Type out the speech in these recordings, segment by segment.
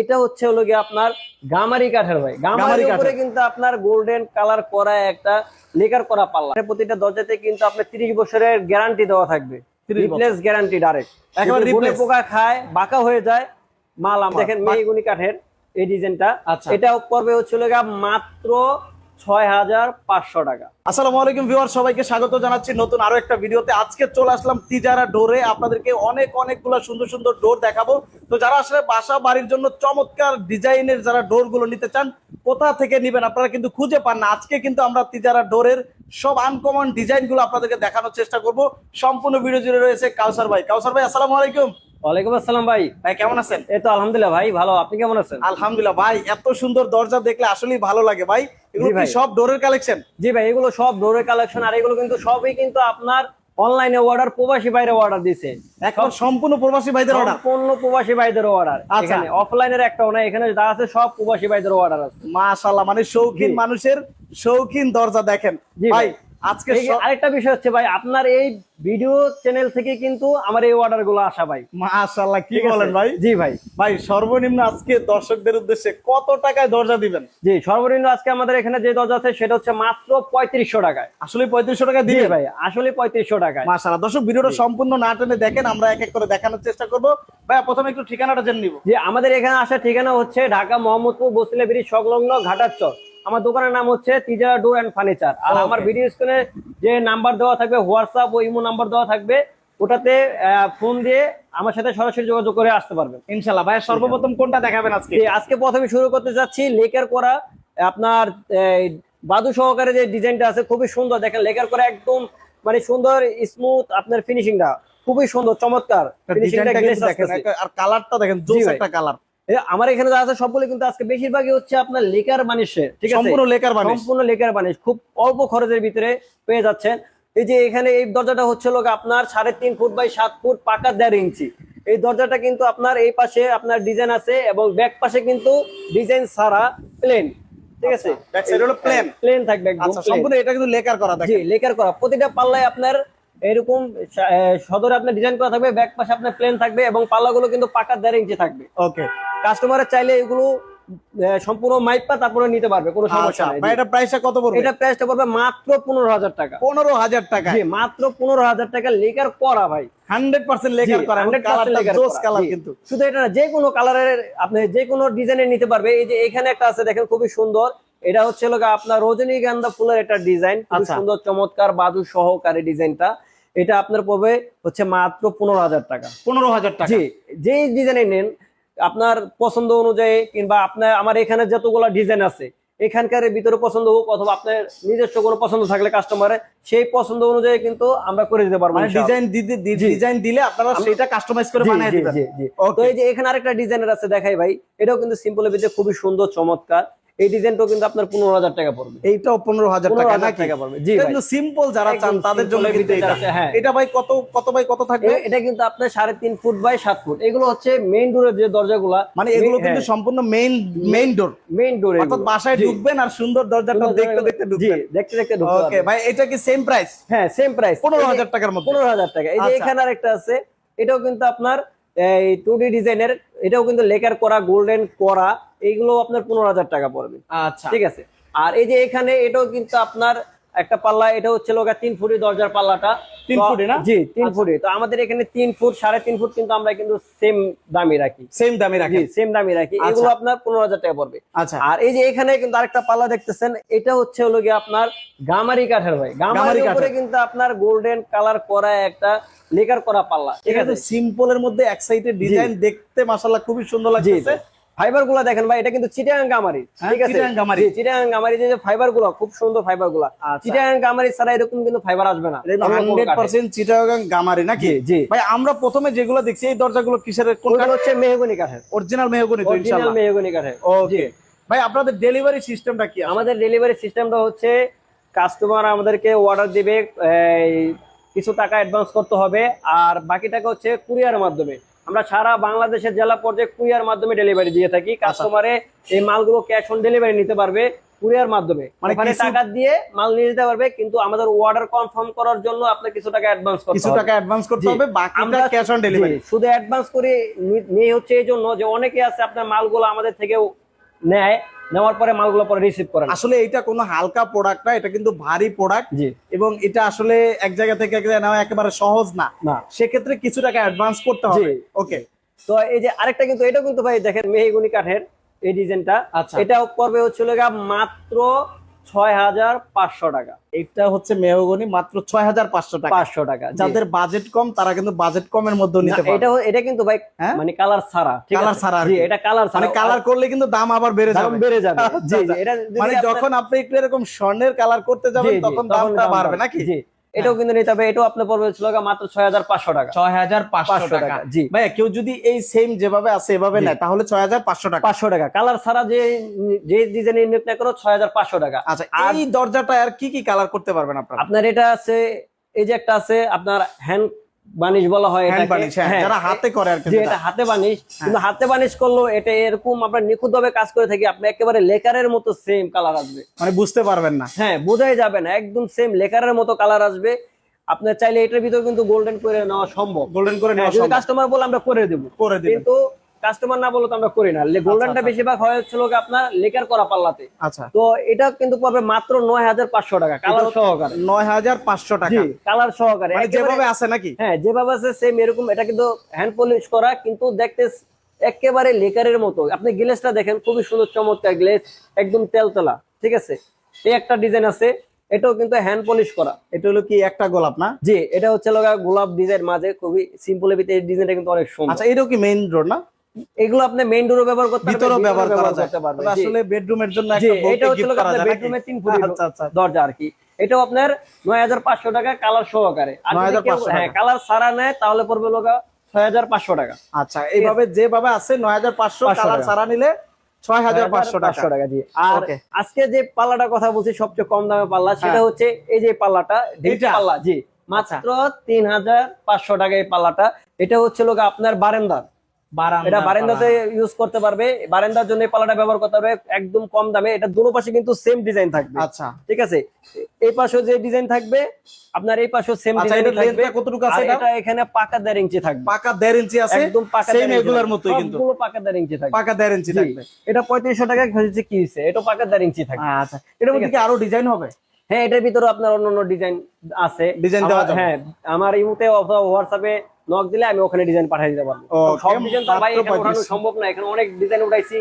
এটা হচ্ছে হলো গিয়ে আপনার গামারি কাঠের ভাই গামারি। উপরে কিন্তু আপনার গোল্ডেন কালার করা একটা লেকার করা পাল্লা এর প্রতিটা দরজাতে কিন্তু আপনার 30 বছরের গ্যারান্টি দেওয়া থাকবে 30 রিপ্লেস গ্যারান্টি ডাইরেক্ট একেবারে রিপ্লেস পোকা খায় বাঁকা হয়ে যায় মাল আম দেখেন। মেহগুনি কাঠের এই ডিজাইনটা আচ্ছা। এটা পর্বে হচ্ছে হলো গিয়ে মাত্র ছয় হাজার পাঁচশো টাকা। আসসালামু আলাইকুম ভিউয়ার সবাইকে স্বাগত জানাচ্ছি নতুন আরও একটা ভিডিওতে। আজকে চলে আসলাম তিজারা ডোরে। আপনাদেরকে অনেক অনেকগুলো সুন্দর সুন্দর ডোর দেখাবো। তো যারা আসলে বাসা বাড়ির জন্য চমৎকার ডিজাইনের যারা ডোরগুলো নিতে চান, কোথা থেকে নিবেন আপনারা কিন্তু খুঁজে পান না। আজকে কিন্তু আমরা তিজারা ডোরের সব আনকমন ডিজাইনগুলো আপনাদেরকে দেখানোর চেষ্টা করব। সম্পূর্ণ ভিডিও জুড়ে রয়েছে কাউসার ভাই। কাউসার ভাই, আসসালামু আলাইকুম। ওয়ালাইকুম আসসালাম ভাই। ভাই কেমন আছেন? এই তো আলহামদুলিল্লাহ ভাই ভালো। আপনি কেমন আছেন? আলহামদুলিল্লাহ ভাই এত সুন্দর দরজা দেখলে আসলেই ভালো লাগে ভাই। এগুলো কি ভাই। সব ডোরের কালেকশন? জি ভাই এগুলো সব ডোরের কালেকশন আর এগুলো কিন্তু সবই কিন্তু আপনার অনলাইনে অর্ডার প্রবাসী বাইরে অর্ডার দিছে। সম্পূর্ণ প্রবাসী ভাইদের অর্ডার? সম্পূর্ণ প্রবাসী অর্ডার। আচ্ছা। এখানে অফলাইনের একটাও না এখানে যা আছে সব প্রবাসী ভাইদের অর্ডার আছে। মানে শৌখিন মানুষের শৌখিন দরজা দেখেন। ভাই। আজকে আরেকটা বিষয় হচ্ছে ভাই আপনার এই ভিডিও চ্যানেল থেকে কিন্তু আমার এই অর্ডারগুলো আসা ভাই। কি বলেন ভাই? জি ভাই। ভাই সর্বনিম্ন আজকে দর্শকদের উদ্দেশ্যে কত টাকায় দরজা দিবেন? জি সর্বনিম্ন আজকে আমাদের এখানে যে দরজা আছে সেটা হচ্ছে মাত্র পঁয়ত্রিশশো টাকায়। আসলে পঁয়ত্রিশশো টাকা জি ভাই আসলে টাকায়। দর্শক ভিডিওটা সম্পূর্ণ না টেনে দেখেন আমরা এক এক করে দেখানোর চেষ্টা করব। ভাই প্রথমে একটু ঠিকানাটা জেনে নিব। যে আমাদের এখানে আসার ঠিকানা হচ্ছে ঢাকা মোহাম্মদপুর বসিলা ব্রিজ সংলগ্ন ঘাটার চর। আমার দোকানের নাম হচ্ছে তিজারা ডোর অ্যান্ড ফার্নিচার। আর আমার ভিডিও স্ক্রিনে যে নাম্বার দেওয়া থাকবে হোয়াটসঅ্যাপ ও ইমো নাম্বার দেওয়া থাকবে ওটাতে ফোন দিয়ে আমার সাথে সরাসরি যোগাযোগ করে আসতে পারবেন। ইনশাল্লাহ ভাই সর্বপ্রথম কোনটা দেখাবেন আজকে? আজকে প্রথমে শুরু করতে যাচ্ছি লেকার করা। আপনার বাদু সহকারে যে ডিজাইনটা আছে খুবই সুন্দর। দেখেন লেকার করা একদম মানে সুন্দর স্মুথ আপনার ফিনিশিংটা খুবই সুন্দর চমৎকার। ফিনিশিংটা ডিজাইনটা দেখেন আর কালারটা দেখেন জোস একটা কালার। আমার এখানে যা আছে সবগুলো কিন্তু আজকে বেশিরভাগই হচ্ছে আপনার লেকার বানিশের ঠিক আছে? সম্পূর্ণ লেকার বানিশ। সম্পূর্ণ লেকার বানিশ। খুব অল্প খরচের ভিতরে পেয়ে যাচ্ছেন। এই যে এখানে এই দরজাটা হচ্ছে লোক আপনার সাড়ে তিন ফুট বাই সাত ফুট পাকা দেড় ইঞ্চি। এই দরজাটা কিন্তু আপনার এই পাশে আপনার ডিজাইন আছে এবং ব্যাক পাশে কিন্তু ডিজাইন ছাড়া প্লেন ঠিক আছে? হলো plain। প্লেন থাকবে একদম আচ্ছা সম্পূর্ণ এটা কিন্তু লেকার করা জি লেকার করা। প্রতিটা পাল্লায় আপনার এরকম সদরে আপনার ডিজাইন করা থাকবে ব্যাক পাশে আপনার প্লেন থাকবে এবং পাল্লাগুলো কিন্তু পাকা দেড় ইঞ্চি থাকবে। ওকে কাস্টমারের চাইলে এগুলো সম্পূর্ণ মাইপা তারপরে নিতে পারবে কোনো সমস্যা আচ্ছা নাই। এটা প্রাইসটা কত পড়বে? এটা প্রাইসটা পড়বে মাত্র পনেরো হাজার টাকা। পনেরো হাজার টাকা। জি মাত্র পনেরো হাজার টাকা লেকার করা ভাই। হান্ড্রেড পার্সেন্ট লেকার করা 100% লেকার জোস কালার কিন্তু। শুধু এটা না যে কোনো কালারের আপনি যে কোনো ডিজাইনের নিতে পারবে। এই যে এখানে একটা আছে দেখেন খুবই সুন্দর। এটা হচ্ছে আপনার রজনীগন্ধা ফুলের একটা ডিজাইন খুব আচ্ছা। সুন্দর চমৎকার বাজু সহকারী ডিজাইনটা এটা আপনার পড়বে হচ্ছে মাত্র পনেরো হাজার টাকা। পনেরো হাজার টাকা। জি যেই ডিজাইনে নেন আপনার পছন্দ অনুযায়ী কিংবা আপনার আমার এখানে যতগুলো ডিজাইন আছে এখানকার ভিতরে পছন্দ হোক অথবা আপনার নিজস্ব কোনো পছন্দ থাকলে কাস্টমারের সেই পছন্দ অনুযায়ী কিন্তু আমরা করে দিতে পারব মানে ডিজাইন ডিজাইন দিলে আপনারা সেটা কাস্টমাইজ করে বানিয়ে দিবেন। জি। Okay. তো এই যে এখানে আরেকটা ডিজাইনের আছে দেখাই ভাই এটাও কিন্তু সিম্পলের ভিতরে খুবই সুন্দর চমৎকার। এই ডিজাইনটাও কিন্তু আপনার পনেরো হাজার টাকা পড়বে। এইটাও পনেরো হাজার টাকা টাকা পড়বে। জি কিন্তু সিম্পল যারা চান তাদের জন্য কিন্তু এটা। হ্যাঁ। এটা ভাই কত কত বাই কত থাকবে? এটা কিন্তু আপনার সাড়ে তিন ফুট বাই সাত ফুট। এগুলো হচ্ছে মেইন ডোরের যে দরজাগুলা মানে এগুলো হ্যাঁ। কিন্তু সম্পূর্ণ মেইন মেইন ডোর মেইন ডোরে অর্থাৎ বাসায় ঢুকবেন আর সুন্দর দরজাটা দেখতে দেখতে ঢুকবেন। দেখতে দেখতে ঢুকতে ওকে ভাই এটা কি সেম প্রাইস হ্যাঁ সেম প্রাইস পনেরো হাজার টাকার মধ্যে। পনেরো হাজার টাকা। এই যে আচ্ছা। এখানে আরেকটা আছে এটাও কিন্তু আপনার এই টু ডি ডিজাইনের এটাও কিন্তু লেকার করা গোল্ডেন করা এইগুলো আপনার পনেরো হাজার টাকা পড়বে। আচ্ছা। ঠিক আছে? আর এই যে এখানে এটাও কিন্তু আপনার একটা পাল্লা এটা হচ্ছে লোক তিন ফুটি দরজার পাল্লাটা। তিন ফুটে না? জি তিন ফুটি। তো আমাদের এখানে তিন ফুট সাড়ে তিন ফুট কিন্তু আমরা কিন্তু সেম দামি রাখি। সেম দামে রাখি সেম দামি রাখি। আচ্ছা। এগুলো আপনার পনেরো হাজার টাকা পড়বে। আচ্ছা। আর এই যে এখানে কিন্তু আরেকটা পাল্লা দেখতেছেন এটা হচ্ছে হলো গিয়ে আপনার গামারি কাঠের ভাই। গামারি উপরে কিন্তু আপনার গোল্ডেন কালার করা একটা লেকার করা পাল্লা। ঠিক আছে আছে? সিম্পল এর মধ্যে এক সাইডের ডিজাইন দেখতে মাশাআল্লাহ খুবই সুন্দর লাগছে ফাইবারগুলা দেখেন ভাই এটা কিন্তু চিটাগাং গামারি হ্যাঁ, ঠিক আছে? চিটাগাং গামারি। যে ফাইবারগুলা খুব সুন্দর ফাইবারগুলা। আচ্ছা। চিটাগাং গামারি ছাড়া এরকম কিন্তু ফাইবার আসবে না। হান্ড্রেড পার্সেন্ট গামারি নাকি? জি ভাই আমরা প্রথমে যেগুলো দেখছি এই দরজাগুলো কিসের কোন ওটা হচ্ছে মেহগনি কাঠের। অরিজিনাল মেহগনি অরিজিনাল মেহগনি কাঠের ওকে ভাই আপনাদের ডেলিভারি সিস্টেমটা কি আমাদের ডেলিভারি সিস্টেমটা হচ্ছে কাস্টমার আমাদেরকে অর্ডার দিবে এই, কিছু টাকা অ্যাডভান্স করতে হবে আর বাকি টাকা হচ্ছে কুরিয়ার মাধ্যমে। আমরা সারা বাংলাদেশের জেলা পর্যায়ে কুরিয়ার মাধ্যমে ডেলিভারি দিয়ে থাকি। কাস্টমারে এই মালগুলো ক্যাশ অন ডেলিভারি নিতে পারবে কুরিয়ার মাধ্যমে। মানে টাকা দিয়ে মাল নিয়ে যেতে পারবে কিন্তু আমাদের অর্ডার কনফার্ম করার জন্য আপনাকে কিছু টাকা অ্যাডভান্স করতে কিছু টাকা অ্যাডভান্স করতে হবে বাকিটা আমরা ক্যাশ অন ডেলিভারি শুধু অ্যাডভান্স করে নিয়ে হচ্ছে এই জন্য যে অনেকে আছে আপনার মালগুলো আমাদের থেকেও নেয়। নেওয়ার পরে মালগুলো পরে রিসিভ করেন। আসলে এটা কোনো হালকা প্রোডাক্ট না এটা কিন্তু ভারী প্রোডাক্ট জি। এবং এটা আসলে এক জায়গা থেকে এক জায়গায় নেওয়া একেবারে সহজ না। না। সেক্ষেত্রে কিছু টাকা অ্যাডভান্স করতে হবে। ওকে তো এই যে আরেকটা কিন্তু এটা কিন্তু ভাই দেখেন মেহগুনি কাঠের এই ডিজাইনটা আচ্ছা। এটাও পর্বে হচ্ছিল মাত্র ছয় হাজার পাঁচশো টাকা। এটা হচ্ছে মেহগনি মাত্র ছয় হাজার পাঁচশো টাকা। পাঁচশো টাকা যাদের বাজেট কম তারা কিন্তু বাজেট কমের মধ্যে নিতে পারে। এটা এটা কিন্তু ভাই হ্যাঁ? মানে কালার ছাড়া কালার ছাড়া জি এটা কালার ছাড়া। মানে কালার করলে কিন্তু দাম আবার বেড়ে যাবে। বেড়ে যাবে। জি। এটা মানে যখন আপনি একটু এরকম স্বর্ণের কালার করতে যাবেন তখন দামটা বাড়বে নাকি? জি। এটাও কিন্তু নিতে হবে এটাও আপনার পড়বে ছিল মাত্র ছয় হাজার পাঁচশো টাকা। ছয় হাজার পাঁচশো টাকা। জি। ভাইয়া কেউ যদি এই সেম যেভাবে আছে এভাবে। নেয় তাহলে ছয় হাজার পাঁচশো টাকা। পাঁচশো টাকা। কালার ছাড়া যে যে ডিজাইন নিয়োগ না করো ছয় হাজার পাঁচশো টাকা। আচ্ছা এই দরজাটা আর কি কি কালার করতে পারবেন আপনার? আপনার এটা আছে এই যে একটা আছে আপনার হ্যান্ড বানিশ বলা হয় হ্যাঁ, হ্যাঁ, যারা হাতে করে আর এটা হাতে বানিশ কিন্তু হাতে বানিশ করল এটা এরকম আপনার নিখুঁত ভাবে কাজ করে থাকি আপনি একেবারে লেকারের মতো সেম কালার আসবে। মানে বুঝতে পারবেন না। হ্যাঁ বোঝাই যাবে না একদম সেম লেকারের মতো কালার আসবে। আপনার চাইলে এটার ভিতরে কিন্তু গোল্ডেন করে নেওয়া সম্ভব। গোল্ডেন করে নেওয়া হ্যাঁ, সম্ভব। কাস্টমার বলে আমরা করে দেবো। করে দিবেন। কিন্তু কাস্টমার না বলে তো আমরা করি না। গোল্ডেনটা আচ্ছা। বেশিরভাগ হয় হচ্ছিল আপনার লেকার করা পাল্লাতে। আচ্ছা। তো এটা কিন্তু পড়বে মাত্র নয় হাজার পাঁচশো টাকা কালার সহকারে নয় হাজার পাঁচশো টাকা। কালার সহকারে মানে যেভাবে আছে নাকি? হ্যাঁ যেভাবে আছে সেম এরকম। এটা কিন্তু হ্যান্ড পলিশ করা কিন্তু দেখতে একেবারে লেকারের মতো। আপনি গ্লেসটা দেখেন খুবই সুন্দর চমৎকার গ্লেস একদম তেলতলা ঠিক আছে? এই একটা ডিজাইন আছে এটাও কিন্তু হ্যান্ড পলিশ করা। এটা হলো কি একটা গোলাপ না? জি এটা হচ্ছে গোলাপ ডিজাইন মাঝে খুবই সিম্পল ভিতরে এই ডিজাইনটা কিন্তু অনেক সুন্দর। আচ্ছা এটাও কি মেইন রোড না? এগুলো আপনি মেইন ডোরও ব্যবহার করতে পারবেন, ভিতরেও ব্যবহার করা যায়। আসলে বেডরুমের জন্য একটা এটা হচ্ছে আপনার তিন ফুট আচ্ছা আচ্ছা। দরজা আর কি। এটাও আপনার নয় হাজার পাঁচশো টাকা কালার সহকারে। আর 9,500 হ্যাঁ কালার সারা নেয় তাহলে পড়বে লগা ছয় হাজার পাঁচশো টাকা। আচ্ছা এইভাবে যেভাবে আছে নয় হাজার পাঁচশো 500 কালার। সারা নিলে ছয় হাজার পাঁচশো টাকা। টাকা জি। আর আজকে যে পাল্লাটার কথা বলছি সবচেয়ে কম দামে পাল্লা সেটা হ্যাঁ। হচ্ছে এই যে পাল্লাটা ঢিল পাল্লা জি। মাত্র তিন হাজার পাঁচশো টাকা এই পাল্লাটা। এটা হচ্ছে লোক আপনার বারেন্দার। বারান্দা এটা বারান্দাতে ইউজ করতে পারবে। বারান্দার জন্য এই পাল্লাটা ব্যবহার করতে পারবে একদম কম দামে। এটা দুটো পাশে কিন্তু সেম ডিজাইন থাকবে। আচ্ছা। ঠিক আছে? এই পাশেও যে ডিজাইন থাকবে আপনার এই পাশেও সেম ডিজাইন থাকবে। কতটুকু আছে এটা? এখানে পাকা ইঞ্চি থাকবে। পাকা ইঞ্চি আছে? একদম পাকা সেম এগুলার। মতোই কিন্তু। সবগুলো পাকা ইঞ্চি থাকবে। পাকা ইঞ্চি থাকবে। এটা পঁয়ত্রিশশো টাকা হচ্ছে কি হয়েছে? এটা পাকা দেড় ইঞ্চি থাকবে। আচ্ছা। এটার মধ্যে কি আরও ডিজাইন হবে? হ্যাঁ এটার ভিতরে আপনার অন্য ডিজাইন আছে। ডিজাইন দেওয়া আমার- যাবে? হ্যাঁ আমার ইমুতে অথবা হোয়াটসঅ্যাপে নক দিলে আমি ওখানে ডিজাইন পাঠিয়ে দিতে পারব। সব ডিজাইন তো ভাই এখানে ওঠানো সম্ভব না এখানে অনেক ডিজাইন উঠাইছি।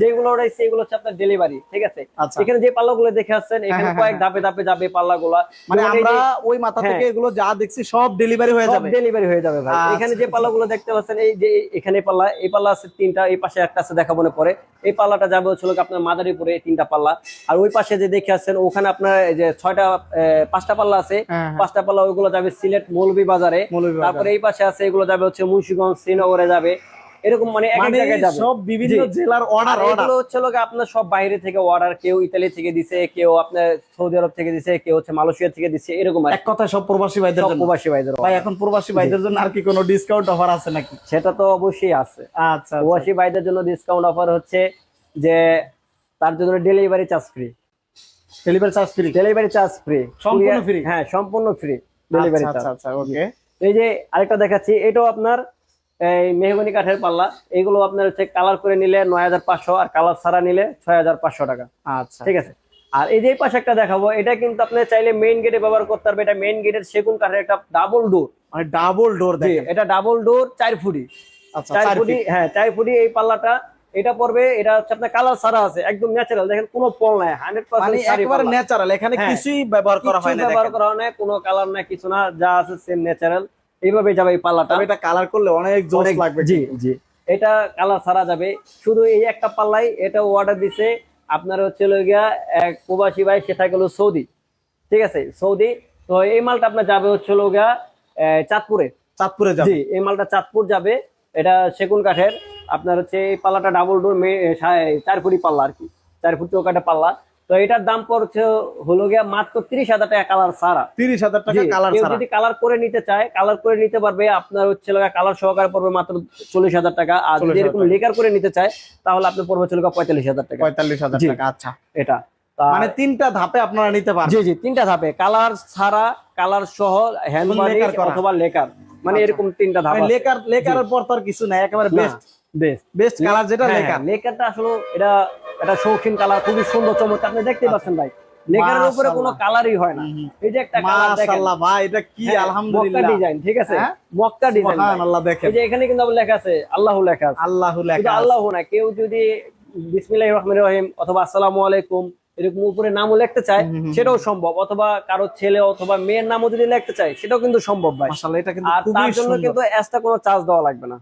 যেগুলো উঠাইছি এগুলো হচ্ছে আপনার ডেলিভারি ঠিক আছে? আচ্ছা। এখানে যে পাল্লাগুলো দেখে আসছেন এখানে হ্যাঁ, কয়েক হ্যাঁ, ধাপে ধাপে যাবে পাল্লাগুলা। মানে আমরা ওই মাথা হ্যাঁ। থেকে এগুলো যা দেখছি সব ডেলিভারি হয়ে যাবে। ডেলিভারি হয়ে যাবে ভাই। আচ্ছা, এখানে যে পাল্লাগুলো দেখতে পাচ্ছেন এই যে এখানে পাল্লা এই পাল্লা আছে তিনটা এই পাশে একটা আছে দেখাবো না পরে। এই পাল্লাটা যাবে হচ্ছে লোক আপনার মাদারীপুরে তিনটা পাল্লা। আর ওই পাশে যে দেখে আসছেন ওখানে আপনার এই যে ছয়টা পাঁচটা পাল্লা আছে। হ্যাঁ, হ্যাঁ। পাঁচটা পাল্লা ওইগুলো যাবে সিলেট মৌলভী বাজারে। তারপরে এই পাশে আছে এগুলো যাবে হচ্ছে মুন্সিগঞ্জ শ্রীনগরে যাবে। এরকম মানে এক এক মানে জায়গায় যাবে। সব বিভিন্ন জেলার অর্ডার অর্ডার এগুলো হচ্ছে লোক আপনার সব বাইরে থেকে অর্ডার কেউ ইতালি থেকে দিছে কেউ আপনার সৌদি আরব থেকে দিছে কেউ হচ্ছে মালয়েশিয়া থেকে দিছে এরকম এক কথা সব প্রবাসী ভাইদের জন্য। প্রবাসী ভাইদের ভাই এখন প্রবাসী ভাইদের জন্য আর কি কোনো ডিসকাউন্ট অফার আছে নাকি? সেটা তো অবশ্যই আছে। আচ্ছা প্রবাসী ভাইদের জন্য ডিসকাউন্ট অফার হচ্ছে যে তার জন্য delivery charge free delivery charge free delivery charge free সম্পূর্ণ free? হ্যাঁ সম্পূর্ণ ফ্রি ডেলিভারি আচ্ছা চার্জ আচ্ছা ওকে এই যে আরেকটা দেখাচ্ছি এটাও আপনার এই মেহগনি কাঠের পাল্লা। এগুলো আপনার হচ্ছে কালার করে নিলে নয় হাজার পাঁচশো আর কালার ছাড়া নিলে ছয় হাজার পাঁচশো টাকা। আচ্ছা। ঠিক আছে? আর এই যে পাশে একটা দেখাবো এটা কিন্তু আপনি চাইলে মেইন গেটে ব্যবহার করতে পারবে এটা মেইন গেটের সেগুন কাঠের একটা ডাবল ডোর মানে ডাবল ডোর দেখেন। এটা ডাবল ডোর চার ফুটি আচ্ছা চার চার ফুটি হ্যাঁ চার ফুটি এই পাল্লাটা এটা পড়বে এটা হচ্ছে আপনার কালার সারা আছে একদম ন্যাচারাল দেখেন কোনো পল নাই হান্ড্রেড একেবারে পার্সেন্ট ন্যাচারাল এখানে হ্যাঁ। কিছুই ব্যবহার করা হয় না ব্যবহার করা হয় না কোনো কালার নাই কিছু না যা আছে সেম ন্যাচারাল এইভাবে যাবে এই পাল্লাটা। এটা কালার করলে অনেক জোস লাগবে জি জি। এটা কালার ছাড়া যাবে। শুধু এই একটা পাল্লাই এটা অর্ডার দিছে আপনার হচ্ছে গিয়া এক প্রবাসী ভাই সেটা গেল সৌদি। ঠিক আছে সৌদি। তো এই মালটা আপনার যাবে হচ্ছে গিয়া চাঁদপুরে। চাঁদপুরে যাবে। জি এই মালটা চাঁদপুর যাবে। এটা সেগুন কাঠের আপনার হচ্ছে এই পাল্লাটা ডাবল ডোর চার ফুটি পাল্লা আর কি। চার ফুট চৌকাটা পাল্লা। তো এটার দাম পড়ছে হলো গিয়া মাত্র তিরিশ হাজার টাকা কালার সারা তিরিশ হাজার টাকা কালার যদি কালার করে নিতে চায় কালার করে নিতে পারবে আপনার হচ্ছে কালার সহকারে পড়বে মাত্র চল্লিশ হাজার টাকা। আর যদি 40,000 এরকম লেকার করে নিতে চায় তাহলে আপনি পড়বে হচ্ছে পঁয়তাল্লিশ হাজার টাকা। পঁয়তাল্লিশ হাজার টাকা আচ্ছা। এটা। মানে তিনটা ধাপে আপনারা নিতে পারবেন। জি জি তিনটা ধাপে। কালার ছাড়া কালার সহ হ্যান্ড লেকার অথবা লেকার মানে আচ্ছা। এরকম তিনটা ধাপ মানে লেকার পর তো আর কিছু নাই একেবারে বেস্ট বেস্ট বেস্ট কালার যেটা হ্যাঁ, লেকারটা আসলে এটা এটা শৌখিন কালার খুবই সুন্দর চমৎকার। আপনি দেখতে পাচ্ছেন ভাই। উপরে কোনো কালারই হয় না। এই যে একটা কালার দেখেন। মাশাআল্লাহ ভাই এটা কি হ্যাঁ, মক্কা ডিজাইন ঠিক আছে? হ্যাঁ? মক্কা ডিজাইন সুবহানাল্লাহ দেখেন। এই যে এখানে কিন্তু আবার লেখা আছে আল্লাহ লেখা আছে। আল্লাহ লেখা আছে। আল্লাহ না কেউ যদি বিসমিল্লাহির রহমানির রহিম অথবা আসসালামু আলাইকুম এরকম উপরে নামও লিখতে চায় সেটাও সম্ভব। অথবা কারও ছেলে অথবা মেয়ের নামও যদি লিখতে চায় সেটাও কিন্তু সম্ভব ভাই। মাশাআল্লাহ এটা কিন্তু আর তার জন্য কিন্তু এক্সট্রা কোনো চার্জ দেওয়া লাগবে না।